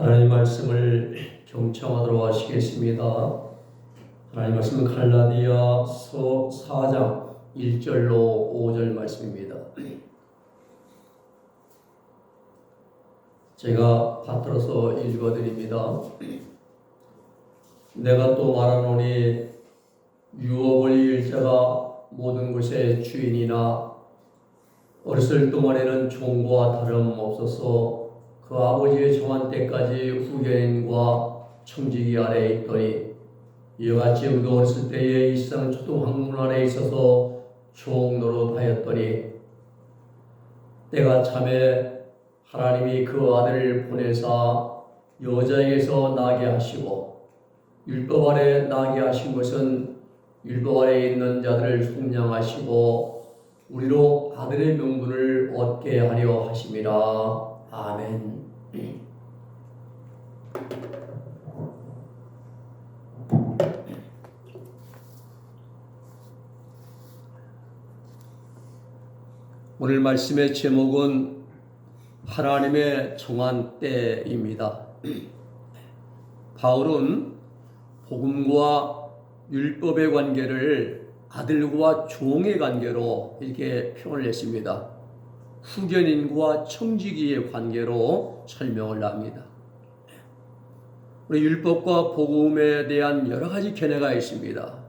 하나님 말씀을 경청하도록 하시겠습니다. 하나님 말씀은 갈라디아서 4장 1절로 5절 말씀입니다. 제가 받들어서 읽어드립니다. 내가 또 말하노니 유업을 이을 자가 모든 것의 주인이나 어렸을 동안에는 종과 다름없어서 그 아버지의 정한 때까지 후견인과 청지기 아래에 있더니 이와 같이 어렸을 때에 이 세상 초등 학문 안에 있어서 종 노릇하였더니 때가 참에 하나님이 그 아들을 보내사 여자에게서 나게 하시고 율법 아래 나게 하신 것은 율법 아래 있는 자들을 속량하시고 우리로 아들의 명분을 얻게 하려 하심이라 아멘. 오늘 말씀의 제목은 하나님의 정한 때입니다. 바울은 복음과 율법의 관계를 아들과 종의 관계로 이렇게 표현을 했습니다. 후견인과 청지기의 관계로 설명을 합니다. 우리 율법과 복음에 대한 여러 가지 견해가 있습니다.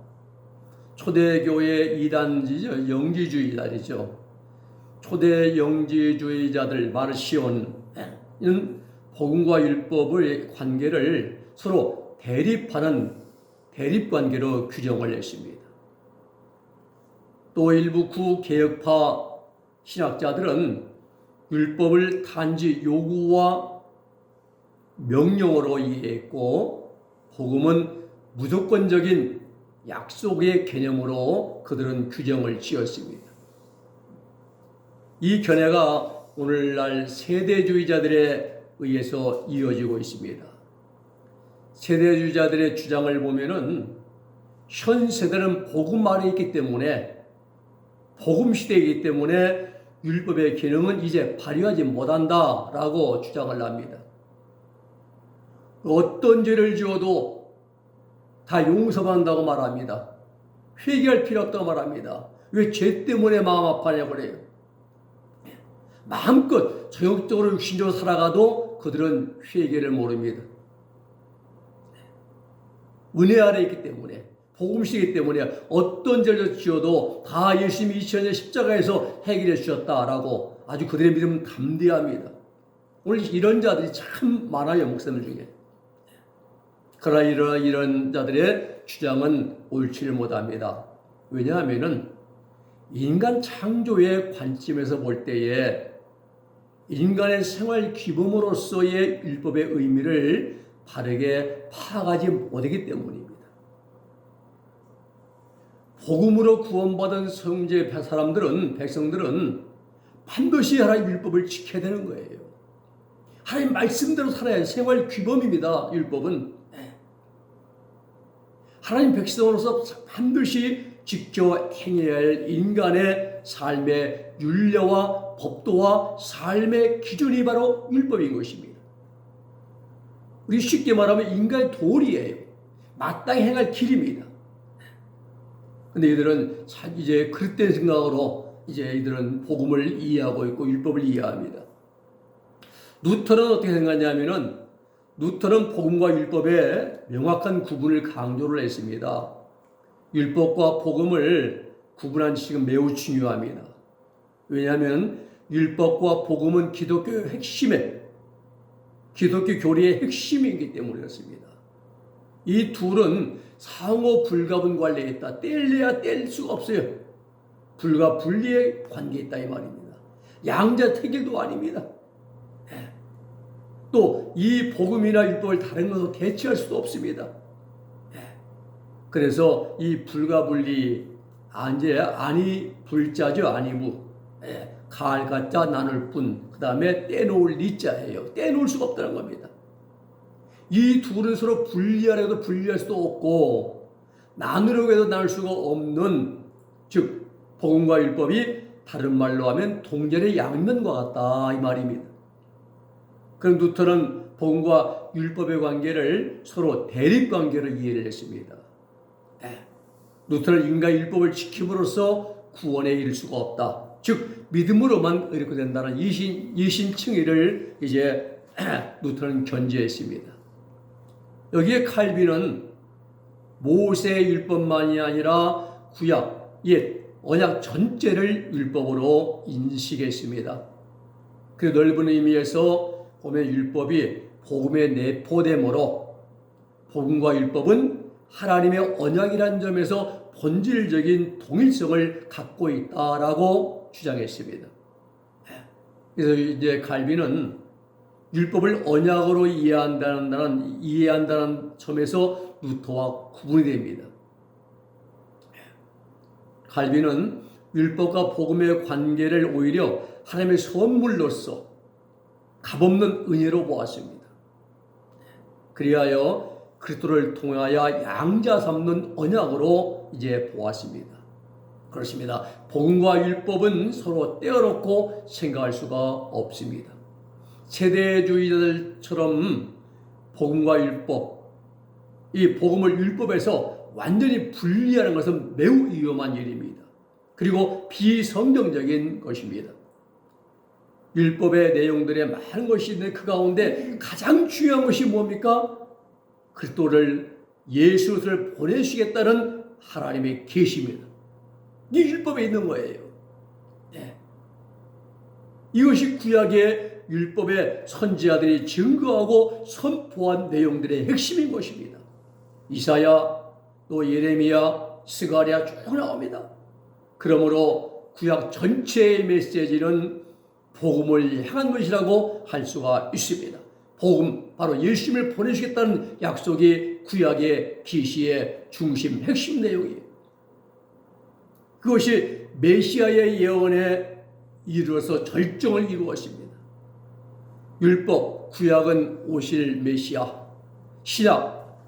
초대교회 이단지죠, 영지주의자이죠. 초대 영지주의자들 마르시온은 복음과 율법의 관계를 서로 대립하는 대립 관계로 규정을 했습니다. 또 일부 구개혁파 신학자들은 율법을 단지 요구와 명령으로 이해했고 복음은 무조건적인 약속의 개념으로 그들은 규정을 지었습니다. 이 견해가 오늘날 세대주의자들에 의해서 이어지고 있습니다. 세대주의자들의 주장을 보면은 현 세대는 복음 안에 있기 때문에 복음 시대이기 때문에 율법의 기능은 이제 발휘하지 못한다 라고 주장을 합니다. 어떤 죄를 지어도 다 용서한다고 말합니다. 회개할 필요 없다고 말합니다. 왜 죄 때문에 마음 아파하냐고 그래요. 마음껏 정욕적으로 육신적으로 살아가도 그들은 회개를 모릅니다. 은혜 아래 있기 때문에 복음시기 때문에 어떤 죄를 지어도 다 예수님이 2000년 십자가에서 해결해 주셨다라고 아주 그들의 믿음은 담대합니다. 오늘 이런 자들이 참 많아요 목사님 중에. 그러나 이런 이런 자들의 주장은 옳지를 못합니다. 왜냐하면은 인간 창조의 관점에서 볼 때에 인간의 생활 기범으로서의 율법의 의미를 바르게 파악하지 못하기 때문입니다. 복음으로 구원받은 성제 사람들은 백성들은 반드시 하나님 율법을 지켜야 되는 거예요. 하나님 말씀대로 살아야 생활 규범입니다. 율법은 네. 하나님 백성으로서 반드시 지켜 행해야 할 인간의 삶의 윤례와 법도와 삶의 기준이 바로 율법인 것입니다. 우리 쉽게 말하면 인간의 도리예요. 마땅히 행할 길입니다. 근데 이들은 이제 그릇된 생각으로 이제 이들은 복음을 이해하고 있고 율법을 이해합니다. 누터는 어떻게 생각하냐면은 누터는 복음과 율법의 명확한 구분을 강조를 했습니다. 율법과 복음을 구분한 지식은 매우 중요합니다. 왜냐하면 율법과 복음은 기독교의 핵심에 기독교 교리의 핵심이기 때문에 그렇습니다. 이 둘은 상호 불가분 관계에 있다. 뗄래야 뗄 수가 없어요. 불가 분리의 관계에 있다 이 말입니다. 양자 태길도 아닙니다. 예. 또이 복음이나 율법을 다른 것으로 대체할 수도 없습니다. 예. 그래서 이 불가 분리 안제 아니 불자죠 아니무 예. 가을 가자 나눌 뿐 그 다음에 떼놓을 리자예요. 떼놓을 수가 없다는 겁니다. 이 둘은 서로 분리하려도 분리할 수도 없고 나누려고 해도 나눌 수가 없는 즉 복음과 율법이 다른 말로 하면 동전의 양면과 같다 이 말입니다. 그럼 누터는 복음과 율법의 관계를 서로 대립 관계로 이해를 했습니다. 예. 루터는 인간 율법을 지킴으로써 구원에 이를 수가 없다. 즉 믿음으로만 의롭게 된다는 이신 이신층의를 이제 루터는 견지했습니다. 여기에 칼빈은 모세 율법만이 아니라 구약, 옛, 언약 전체를 율법으로 인식했습니다. 그 넓은 의미에서 보면 율법이 복음의 내포됨으로 복음과 율법은 하나님의 언약이라는 점에서 본질적인 동일성을 갖고 있다라고 주장했습니다. 그래서 이제 갈비는 율법을 언약으로 이해한다는 이해한다는 점에서 루터와 구분이 됩니다. 갈비는 율법과 복음의 관계를 오히려 하나님의 선물로서 값없는 은혜로 보았습니다. 그리하여 그리스도를 통하여 양자 삼는 언약으로 이제 보았습니다. 그렇습니다. 복음과 율법은 서로 떼어놓고 생각할 수가 없습니다. 세대주의자들처럼 복음과 율법, 이 복음을 율법에서 완전히 분리하는 것은 매우 위험한 일입니다. 그리고 비성경적인 것입니다. 율법의 내용들에 많은 것이 있는데 그 가운데 가장 중요한 것이 뭡니까? 그리스도를 예수를 보내시겠다는 하나님의 계시입니다. 이 율법에 있는 거예요. 네. 이것이 구약의 율법의 선지자들이 증거하고 선포한 내용들의 핵심인 것입니다. 이사야, 또 예레미야, 스가랴 쭉 나옵니다. 그러므로 구약 전체의 메시지는 복음을 향한 것이라고 할 수가 있습니다. 복음, 바로 예수님을 보내시겠다는 약속이 구약의 기시의 중심, 핵심 내용이에요. 그것이 메시아의 예언에 이르러서 절정을 이루었습니다. 율법, 구약은 오실 메시아, 신약,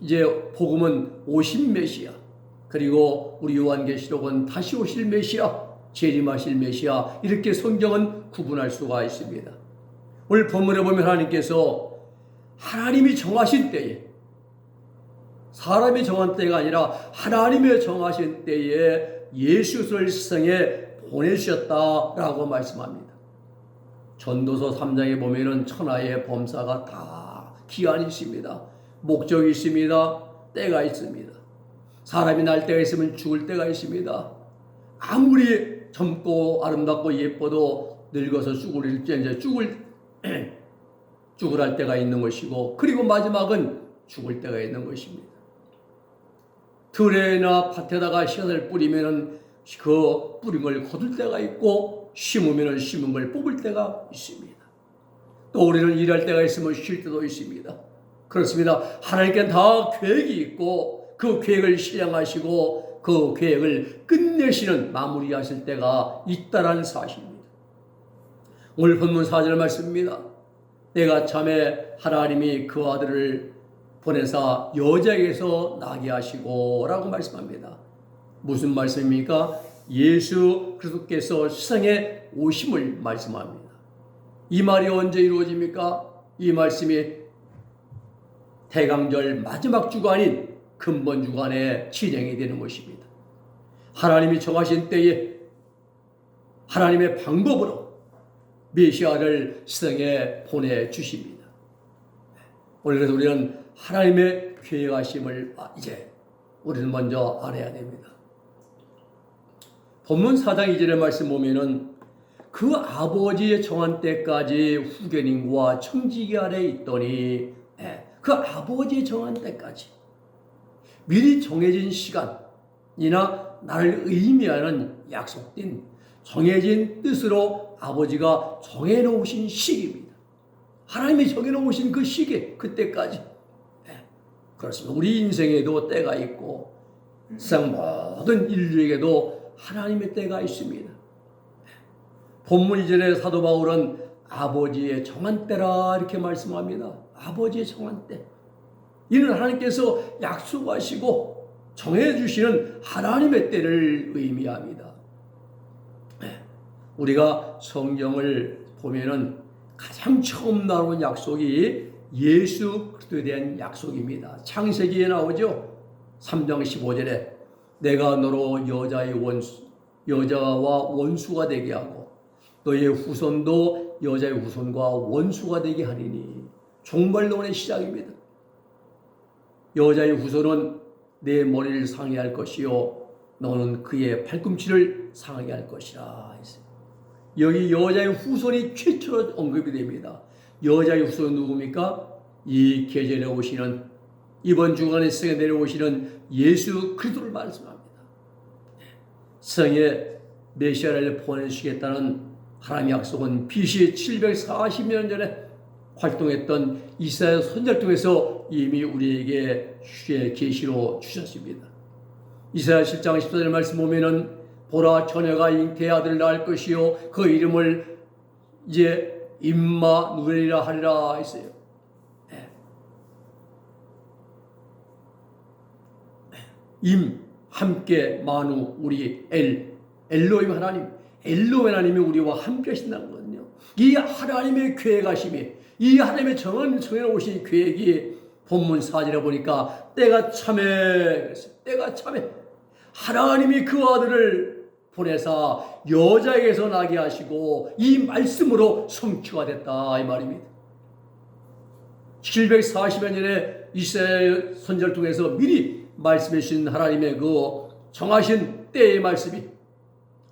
이제 복음은 오신 메시아, 그리고 우리 요한계시록은 다시 오실 메시아, 재림하실 메시아 이렇게 성경은 구분할 수가 있습니다. 오늘 본문에 보면 하나님께서 하나님이 정하신 때에 사람이 정한 때가 아니라 하나님의 정하신 때에 예수를 세상에 보내주셨다라고 말씀합니다. 전도서 3장에 보면은 천하의 범사가 다 기한이 있습니다. 목적이 있습니다. 때가 있습니다. 사람이 날 때가 있으면 죽을 때가 있습니다. 아무리 젊고 아름답고 예뻐도 늙어서 죽을 이제 죽을 죽을 할 때가 있는 것이고 그리고 마지막은 죽을 때가 있는 것입니다. 들에나 밭에다가 씨앗을 뿌리면은 그걸 거둘 때가 있고 심으면은 심은 걸 뽑을 때가 있습니다. 또 우리는 일할 때가 있으면 쉴 때도 있습니다. 그렇습니다. 하나님께 다 계획이 있고 그 계획을 실행하시고 그 계획을 끝내시는 마무리하실 때가 있다라는 사실입니다. 오늘 본문 4절 말씀입니다. 내가 참에 하나님이 그 아들을 보내사 여자에게서 나게 하시고 라고 말씀합니다. 무슨 말씀입니까? 예수 그리스도께서 세상에 오심을 말씀합니다. 이 말이 언제 이루어집니까? 이 말씀이 대강절 마지막 주간인 근본 주간에 진행이 되는 것입니다. 하나님이 정하신 때에 하나님의 방법으로 메시아를 세상에 보내 주십니다. 오늘 그 우리는 하나님의 계획하심을 이제 우리는 먼저 알아야 됩니다. 본문 4장 2절의 말씀 보면은 그 아버지의 정한 때까지 후견인과 청지기 아래 있더니 예, 그 아버지의 정한 때까지 미리 정해진 시간이나 나를 의미하는 약속된 정해진 뜻으로 아버지가 정해놓으신 시기입니다. 하나님이 정해놓으신 그 시기, 그때까지. 네, 그렇습니다. 우리 인생에도 때가 있고, 세상 모든 인류에게도 하나님의 때가 있습니다. 본문 이전에 사도 바울은 아버지의 정한 때라 이렇게 말씀합니다. 아버지의 정한 때. 이는 하나님께서 약속하시고 정해주시는 하나님의 때를 의미합니다. 네, 우리가 성경을 보면은 가장 처음 나온 약속이 예수 그리스도에 대한 약속입니다. 창세기에 나오죠. 3장 15절에 내가 너로 여자의 원수 여자와 원수가 되게 하고 너의 후손도 여자의 후손과 원수가 되게 하리니 종말론의 시작입니다. 여자의 후손은 내 머리를 상해 할 것이요 너는 그의 팔꿈치를 상하게 할 것이라. 여기 여자의 후손이 최초로 언급이 됩니다. 여자의 후손은 누굽니까? 이 계절에 오시는 이번 주간에 성에 내려오시는 예수 그리스도를 말씀합니다. 성에 메시아를 보내주시겠다는 하나님의 약속은 BC 740년 전에 활동했던 이사야 선지자를 통해서 이미 우리에게 주의 계시로 주셨습니다. 이사야 10장 14절 말씀 보면은 보라 처녀가 잉태 아들을 낳을 것이요 그 이름을 이제 임마 누엘이라 하리라 했어요. 네. 임 함께 만우 우리 엘 엘로임 하나님 엘로임 하나님이 우리와 함께 하신다는 거거든요. 이 하나님의 계획하심이 이 하나님의 정한 정해 오신 계획이 본문 사절에 보니까 때가 참에 그랬어요. 때가 참에 하나님이 그 아들을 보내사 여자에게서 나게 하시고 이 말씀으로 성취가 됐다 이 말입니다. 740여 년에 이스라엘 선절 통해서 미리 말씀해 주신 하나님의 그 정하신 때의 말씀이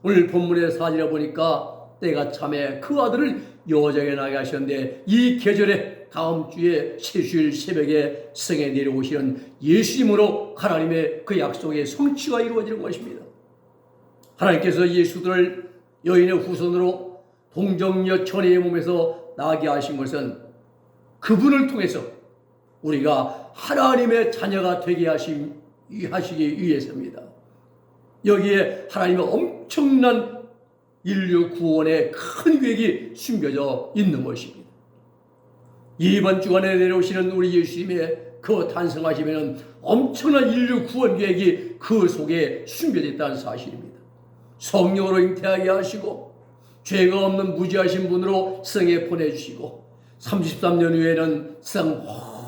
오늘 본문의 사진에 보니까 때가 참에 그 아들을 여자에게 나게 하셨는데 이 계절에 다음 주에 세주일 새벽에 성에 내려오시는 예수님으로 하나님의 그 약속의 성취가 이루어지는 것입니다. 하나님께서 예수들을 여인의 후손으로 동정녀 천의 몸에서 나게 하신 것은 그분을 통해서 우리가 하나님의 자녀가 되게 하시기 위해서입니다. 여기에 하나님의 엄청난 인류 구원의 큰 계획이 숨겨져 있는 것입니다. 이번 주간에 내려오시는 우리 예수님의 그 탄생하시면 엄청난 인류 구원 계획이 그 속에 숨겨져 있다는 사실입니다. 성령으로 잉태하게 하시고 죄가 없는 무지하신 분으로 성에 보내주시고 33년 후에는 성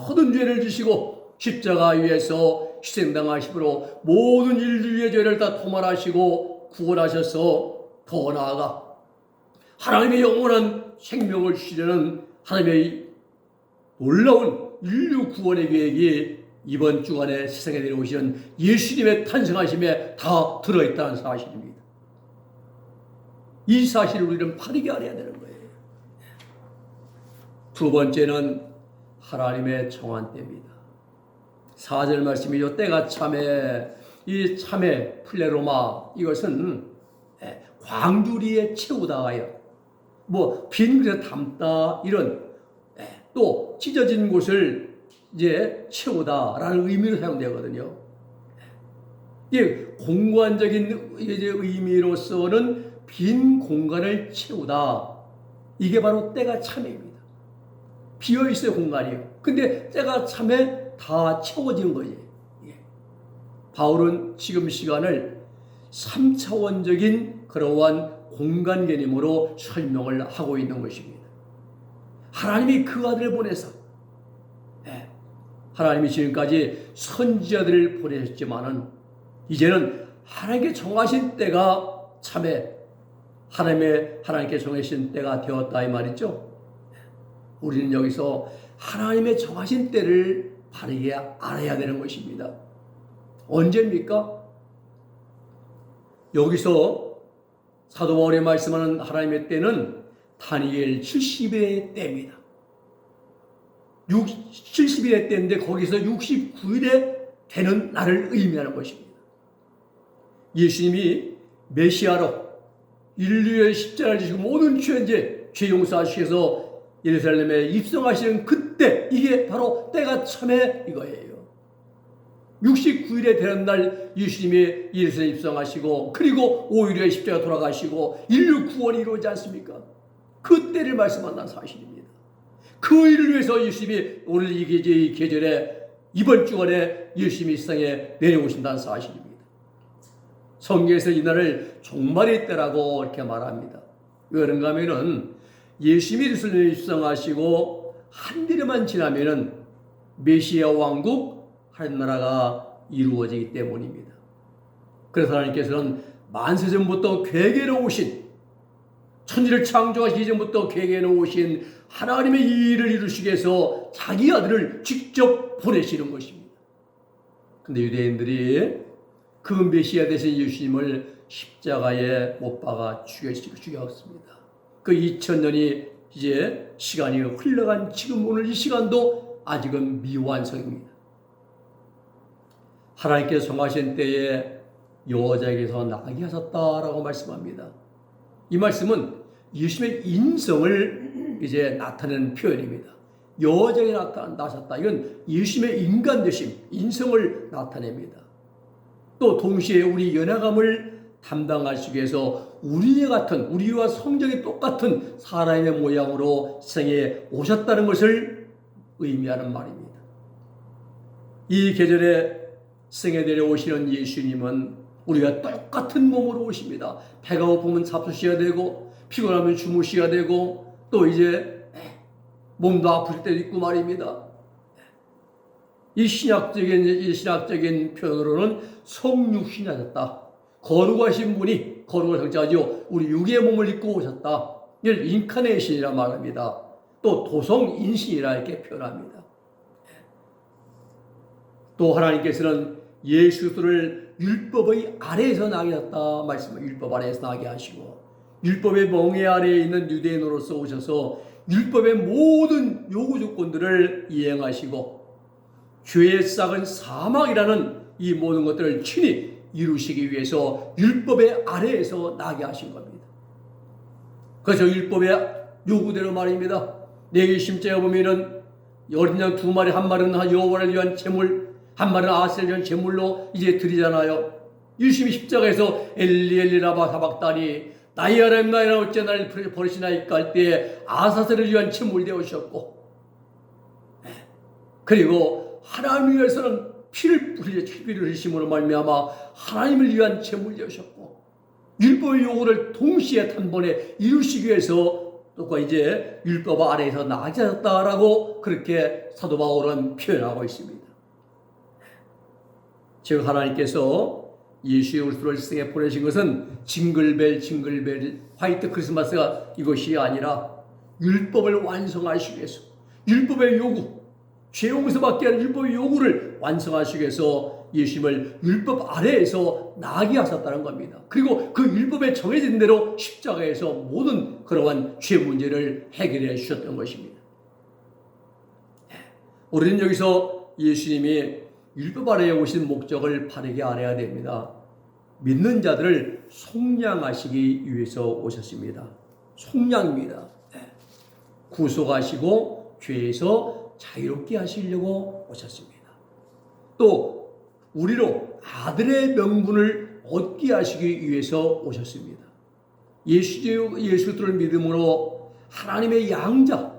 모든 죄를 지시고 십자가 위에서 희생당하심으로 모든 인류의 죄를 다 토말하시고 구원하셔서 더 나아가 하나님의 영원한 생명을 주시려는 하나님의 놀라운 인류 구원의 계획이 이번 주간에 세상에 내려오시는 예수님의 탄생하심에 다 들어있다는 사실입니다. 이 사실을 우리는 바르게 알아야 되는 거예요. 두 번째는 하나님의 정한 때입니다. 4절 말씀이죠. 때가 참에 이 참에 플레로마 이것은 예, 광주리에 채우다요. 뭐빈 그릇에 담다 이런 예, 또 찢어진 곳을 이제 채우다라는 의미로 사용되거든요. 이 공간적인 의미로서는 빈 공간을 채우다. 이게 바로 때가 참입니다. 비어 있어요 공간이요. 근데 때가 참에 다 채워지는 거지. 예. 바울은 지금 시간을 3차원적인 그러한 공간 개념으로 설명을 하고 있는 것입니다. 하나님이 그 아들을 보내서 예. 하나님이 지금까지 선지자들을 보내셨지만은 이제는 하나님께 정하신 때가 참에 하나님의 하나님께 정하신 때가 되었다 이 말이죠. 우리는 여기서 하나님의 정하신 때를 바르게 알아야 되는 것입니다. 언제입니까? 여기서 사도 바울이 말씀하는 하나님의 때는 다니엘 70일의 때입니다. 70일의 때인데 거기서 69일에 되는 날을 의미하는 것입니다. 예수님이 메시아로 인류의 십자가를 지시고 모든 죄인제 죄 용서하시면서 예루살렘에 입성하시는 그때 이게 바로 때가 참에 이거예요. 69일에 되는 날 예수님이 예루살렘 입성하시고 그리고 5일에 십자가 돌아가시고 인류 구원이 이루어지지 않습니까? 그 때를 말씀한다는 사실입니다. 그 일을 위해서 예수님이 오늘 이 계절, 이 계절에 이번 주간에 예수님이 세상에 내려오신다는 사실입니다. 성경에서 이 날을 종말의 때라고 이렇게 말합니다. 왜 그런가 하면은 예수님이 예루살렘에 입성하시고 한 대만 지나면은 메시아 왕국 하나나라가 이루어지기 때문입니다. 그래서 하나님께서는 만세 전부터 괴계로 오신 천지를 창조하시기 전부터 괴계에 오신 하나님의 이 일을 이루시기 위해서 자기 아들을 직접 보내시는 것입니다. 근데 유대인들이 그 메시아 되신 예수님을 십자가에 못 박아 죽였, 죽였습니다. 그 2000년이 이제 시간이 흘러간 지금 오늘 이 시간도 아직은 미완성입니다. 하나님께서 정하신 때에 여자에게서 나게 하셨다라고 말씀합니다. 이 말씀은 예수님의 인성을 이제 나타내는 표현입니다. 여자에게 나타나셨다. 이건 예수님의 인간 되심, 인성을 나타냅니다. 또 동시에 우리 연약함을 담당하시기 위해서 우리 같은 우리와 성적이 똑같은 사람의 모양으로 세상에 오셨다는 것을 의미하는 말입니다. 이 계절에 생에 내려오시는 예수님은 우리가 똑같은 몸으로 오십니다. 배가 고프면 잡수셔야 되고 피곤하면 주무셔야 되고 또 이제 몸도 아플 때도 있고 말입니다. 이 신약적인 이 신학적인 표현으로는 성육신하셨다. 거룩하신 분이 거룩을 상징하죠. 우리 육의 몸을 입고 오셨다. 이걸 인카네이션이라 말합니다. 또 도성인신이라 이렇게 표현합니다. 또 하나님께서는 예수 그리스도를 율법의 아래에서 나게 하셨다 말씀을 율법 아래에서 나게 하시고 율법의 멍에 아래에 있는 유대인으로서 오셔서 율법의 모든 요구 조건들을 이행하시고 죄의 싹은 사망이라는 이 모든 것들을 친히 이루시기 위해서 율법의 아래에서 나게 하신 겁니다. 그래서 율법의 요구대로 말입니다. 내기 심자에 보면은 어린 양 두 마리 한 마리는 여호와를 위한 제물 한 마리는 아셀을 위한 제물로 이제 드리잖아요. 유심히 십자가에서 엘리 엘리라바 사박다니 나이 하나님 나이 하나님 어째 나를 버리시나이까 할 때에 아사셀을 위한 제물 되오셨고 네. 그리고 하나님 위해서는 피를 흘려 피를 흘리심으로 말미암아 하나님을 위한 제물 되오셨고 율법의 요구를 동시에 단번에 이루시기 위해서 또 이제 율법 아래에서 나아졌다라고 그렇게 사도 바울은 표현하고 있습니다. 즉 하나님께서 예수의 그리스도를 세상에 보내신 것은 징글벨 징글벨 화이트 크리스마스가 이것이 아니라 율법을 완성하시기 위해서 율법의 요구 죄 용서받게 하는 율법의 요구를 완성하시기 위해서 예수님을 율법 아래에서 나게 하셨다는 겁니다. 그리고 그 율법에 정해진 대로 십자가에서 모든 그러한 죄 문제를 해결해 주셨던 것입니다. 우리는 여기서 예수님이 율법 아래에 오신 목적을 바르게 알아야 됩니다. 믿는 자들을 속량하시기 위해서 오셨습니다. 속량입니다. 구속하시고 죄에서 자유롭게 하시려고 오셨습니다. 또 우리로 아들의 명분을 얻게 하시기 위해서 오셨습니다. 예수 예수를 믿음으로 하나님의 양자,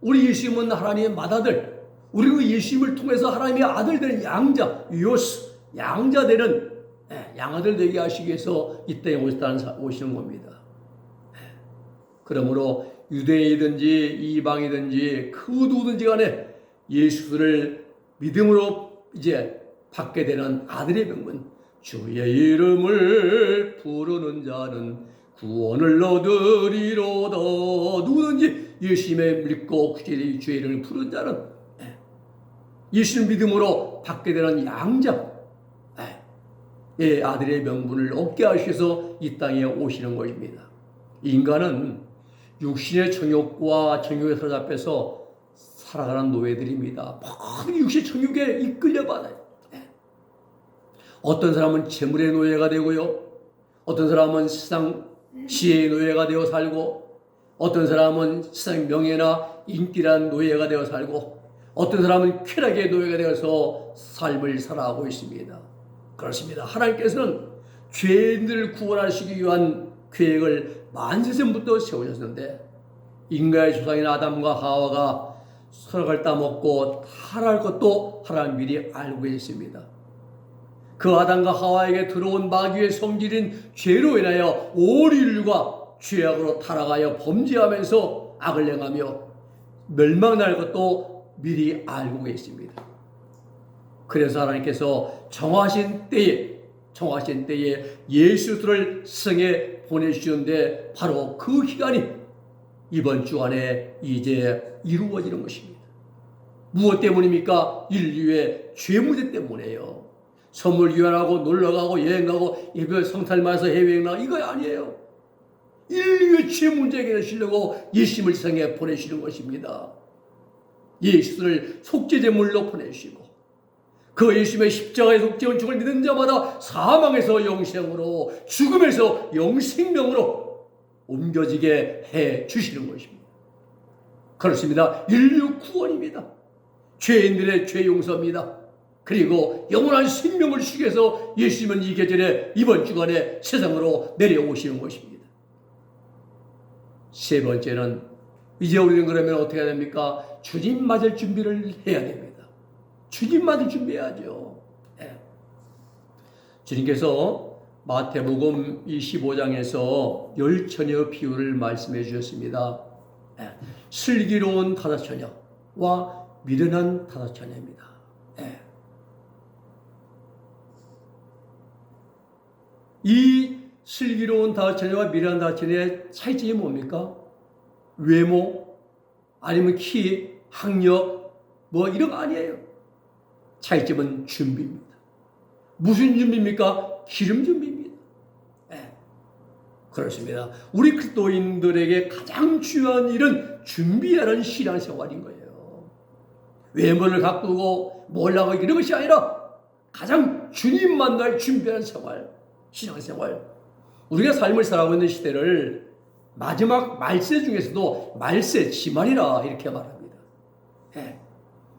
우리 예수님은 하나님의 맏아들, 우리는 예수님을 통해서 하나님의 아들 되는 양자, 요스, 양자 되는 양아들 되게 하시기 위해서 이 땅에 오셨다는 오시는 겁니다. 그러므로 유대인이든지 이방이든지 그 누구든지 간에 예수를 믿음으로 이제 받게 되는 아들의 명분 주의 이름을 부르는 자는 구원을 얻으리로다 누구든지 예수님의 믿고 주의 이름을 부르는 자는 예수를 믿음으로 받게 되는 양자 예, 아들의 명분을 얻게 하셔서 이 땅에 오시는 것입니다. 인간은 육신의 정욕과 정욕에 사로잡혀서 살아가는 노예들입니다. 모든 육신 정욕에 이끌려 받아요. 예. 어떤 사람은 재물의 노예가 되고요. 어떤 사람은 세상 지혜의 노예가 되어 살고 어떤 사람은 세상 명예나 인기란 노예가 되어 살고 어떤 사람은 쾌락의 노예가 되어서 삶을 살아가고 있습니다. 그렇습니다. 하나님께서는 죄인들을 구원하시기 위한 계획을 만세전부터 세우셨는데 인간의 조상인 아담과 하와가 선악을 따먹고 타락할 것도 하나님 미리 알고 계십니다. 그 아담과 하와에게 들어온 마귀의 성질인 죄로 인하여 온 인류가 죄악으로 타락하여 범죄하면서 악을 행하며 멸망날 것도 미리 알고 계십니다. 그래서 하나님께서 정하신 때에 정하신 때에 예수들을 성에 보내주셨는데 바로 그 기간이 이번 주 안에 이제 이루어지는 것입니다. 무엇 때문입니까? 인류의 죄 문제 때문에요. 선물 교환하고 놀러 가고 여행 가고 이별 성탈마에서 해외여행 나 이거 아니에요. 인류의 죄 문제 해결하시려고 예수님을 성에 보내시는 것입니다. 예수를 속죄제물로 보내시고 그 예수님의 십자가의 속죄원 죽을 믿는 자마다 사망에서 영생으로 죽음에서 영생명으로 옮겨지게 해 주시는 것입니다. 그렇습니다. 인류 구원입니다. 죄인들의 죄 용서입니다. 그리고 영원한 생명을 주기 위해서 예수님은 이 계절에 이번 주간에 세상으로 내려오시는 것입니다. 세 번째는 이제 우리는 그러면 어떻게 해야 됩니까? 주님 맞을 준비를 해야 됩니다. 주님 맞을 준비해야죠. 예. 주님께서 마태복음 25장에서 열 처녀 비유를 말씀해 주셨습니다. 예. 슬기로운 다섯 처녀와 미련한 다섯 처녀입니다. 예. 이 슬기로운 다섯 처녀와 미련한 다섯 처녀의 차이점이 뭡니까? 외모, 아니면 키, 학력, 뭐 이런 거 아니에요. 차이점은 준비입니다. 무슨 준비입니까? 기름. 네. 그렇습니다. 우리 그리스도인들에게 가장 중요한 일은 준비하는 신앙생활인 거예요. 외모를 가꾸고 몰라고 이런 것이 아니라 가장 주님 만날 준비하는 생활, 신앙생활. 우리가 삶을 살아가고 있는 시대를 마지막 말세 중에서도 말세 지말이라 이렇게 말합니다. 네.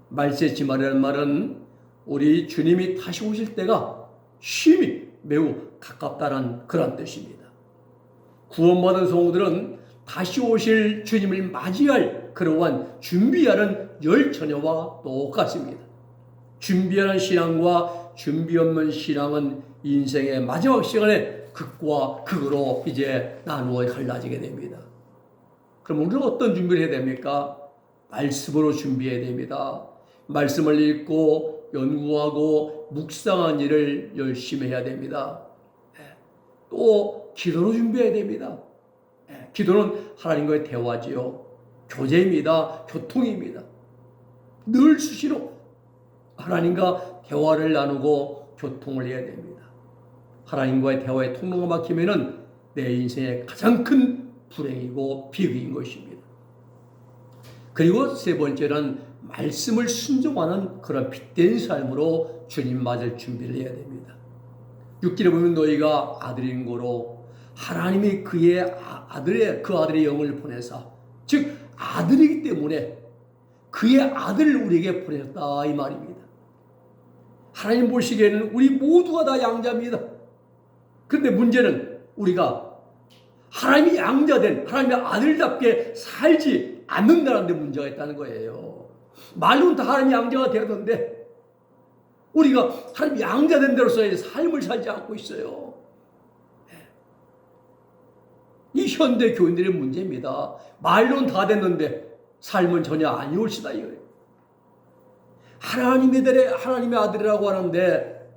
말세 지말이라는 말은 우리 주님이 다시 오실 때가 심히 매우 가깝다는 그런 뜻입니다. 구원받은 성우들은 다시 오실 주님을 맞이할 그러한 준비하는 열 처녀와 똑같습니다. 준비하는 신앙과 준비 없는 신앙은 인생의 마지막 시간에 극과 극으로 이제 나누어 갈라지게 됩니다. 그럼 우리는 어떤 준비를 해야 됩니까? 말씀으로 준비해야 됩니다. 말씀을 읽고 연구하고 묵상한 일을 열심히 해야 됩니다. 예. 또 기도로 준비해야 됩니다. 예. 기도는 하나님과의 대화지요. 교제입니다. 교통입니다. 늘 수시로 하나님과 대화를 나누고 교통을 해야 됩니다. 하나님과의 대화의 통로가 막히면은 내 인생의 가장 큰 불행이고 비극인 것입니다. 그리고 세 번째는 말씀을 순종하는 그런 빛된 삶으로 주님 맞을 준비를 해야 됩니다. 6절에 보면 너희가 아들인 고로 하나님이 그의 아, 아들의 그 아들의 영을 보내사 즉 아들이기 때문에 그의 아들을 우리에게 보냈다 이 말입니다. 하나님 보시기에는 우리 모두가 다 양자입니다. 그런데 문제는 우리가 하나님이 양자된 하나님의 아들답게 살지 않는다는 데 문제가 있다는 거예요. 말로는 다 하나님 양자가 되었는데 우리가 하나님 양자된 대로서의 삶을 살지 않고 있어요. 예. 이 현대 교인들의 문제입니다. 말로는 다 됐는데 삶은 전혀 아니올시다 이거예요. 하나님의 들의 하나님의 아들이라고 하는데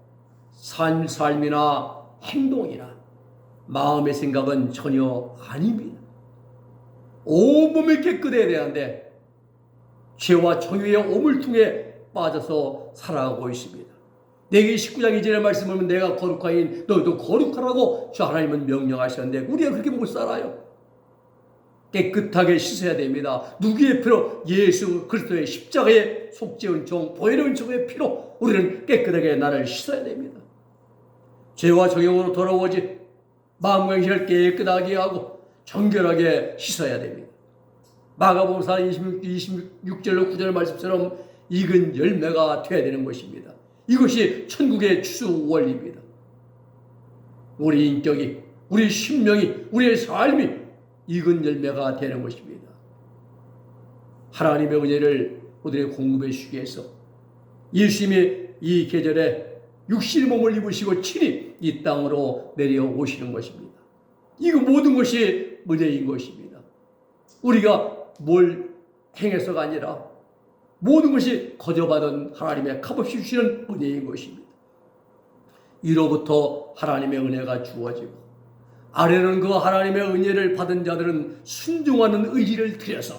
삶 삶이나 행동이나 마음의 생각은 전혀 아닙니다. 온몸이 깨끗해야 되는데 죄와 정의의 오물통에 빠져서 살아가고 있습니다. 내게 19장 2절의 말씀을 내가 거룩하인 너도 거룩하라고 저 하나님은 명령하셨는데 우리가 그렇게 못 살아요. 깨끗하게 씻어야 됩니다. 누구의 피로? 예수 그리스도의 십자가의 속죄 종 보혈의 은총의 피로 우리는 깨끗하게 나를 씻어야 됩니다. 죄와 정욕으로 돌아오지 마음과 영신을 깨끗하게 하고 정결하게 씻어야 됩니다. 마가복음 4 26, 26절로 9절 말씀처럼 익은 열매가 되어야 되는 것입니다. 이것이 천국의 추수 원리입니다. 우리 인격이, 우리 심령이, 우리의 삶이 익은 열매가 되는 것입니다. 하나님의 은혜를 우리의 공급해 주기 위해서 예수님이 이 계절에 육신의 몸을 입으시고 친히 이 땅으로 내려오시는 것입니다. 이거 모든 것이 은혜인 것입니다. 우리가 뭘 행해서가 아니라 모든 것이 거저받은 하나님의 값없이 주시는 은혜인 것입니다. 이로부터 하나님의 은혜가 주어지고 아래는 그 하나님의 은혜를 받은 자들은 순종하는 의지를 들여서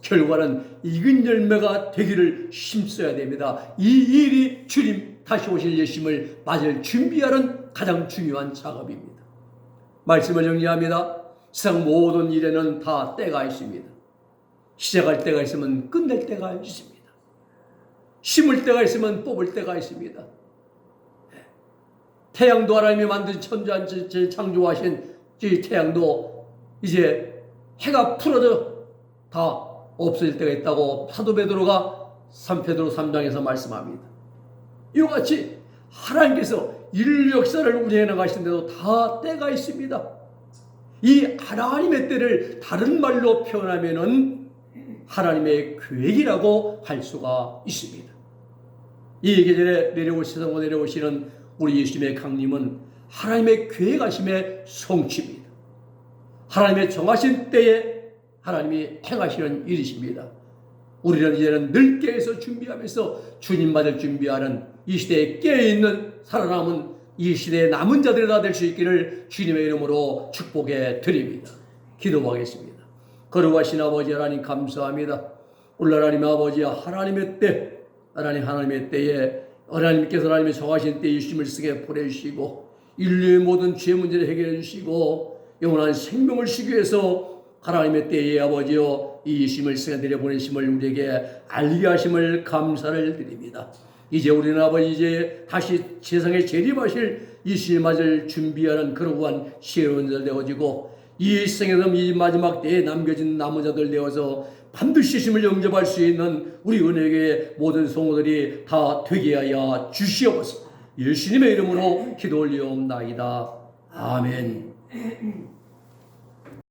결과는 익은 열매가 되기를 힘써야 됩니다. 이 일이 주님 다시 오실 예심을 맞을 준비하는 가장 중요한 작업입니다. 말씀을 정리합니다. 세상 모든 일에는 다 때가 있습니다. 시작할 때가 있으면 끝낼 때가 있습니다. 심을 때가 있으면 뽑을 때가 있습니다. 태양도 하나님이 만든 천주한 창조하신 이 태양도 이제 해가 풀어져 다 없어질 때가 있다고 사도 베드로가 3베드로 3장에서 말씀합니다. 이와 같이 하나님께서 인류 역사를 운행해 나가시는데도 다 때가 있습니다. 이 하나님의 때를 다른 말로 표현하면은 하나님의 계획이라고 할 수가 있습니다. 이 계절에 내려오시고 내려오시는 우리 예수님의 강림은 하나님의 계획하심의 성취입니다. 하나님의 정하신 때에 하나님이 행하시는 일이십니다. 우리는 이제는 늘 깨어서 준비하면서 주님 맞을 준비하는 이 시대에 깨어있는 살아남은 이 시대의 남은 자들이 다 될 수 있기를 주님의 이름으로 축복해 드립니다. 기도하겠습니다. 거룩하신 아버지 하나님 감사합니다. 오늘 하나님 아버지 하나님의 때 하나님 하나님의 때에 하나님께서 하나님의 정하신 때에 예수님을 쓰게 보내주시고 인류의 모든 죄 문제를 해결해 주시고 영원한 생명을 주기 위해서 하나님의 때에 아버지여 이 예수님을 쓰게 내려 보내심을 우리에게 알게 하심을 감사를 드립니다. 이제 우리는 아버지 이제 다시 세상에 재림하실 예수님 맞을 준비하는 그러한 시원들 되어지고 이 생에서 이 마지막 때에 남겨진 남은 자들 되어서 반드시 예수님을 영접할 수 있는 우리 은혜의 모든 성도들이 다 되게 하여 주시옵소서. 예수님의 이름으로 기도 올리옵나이다. 아멘.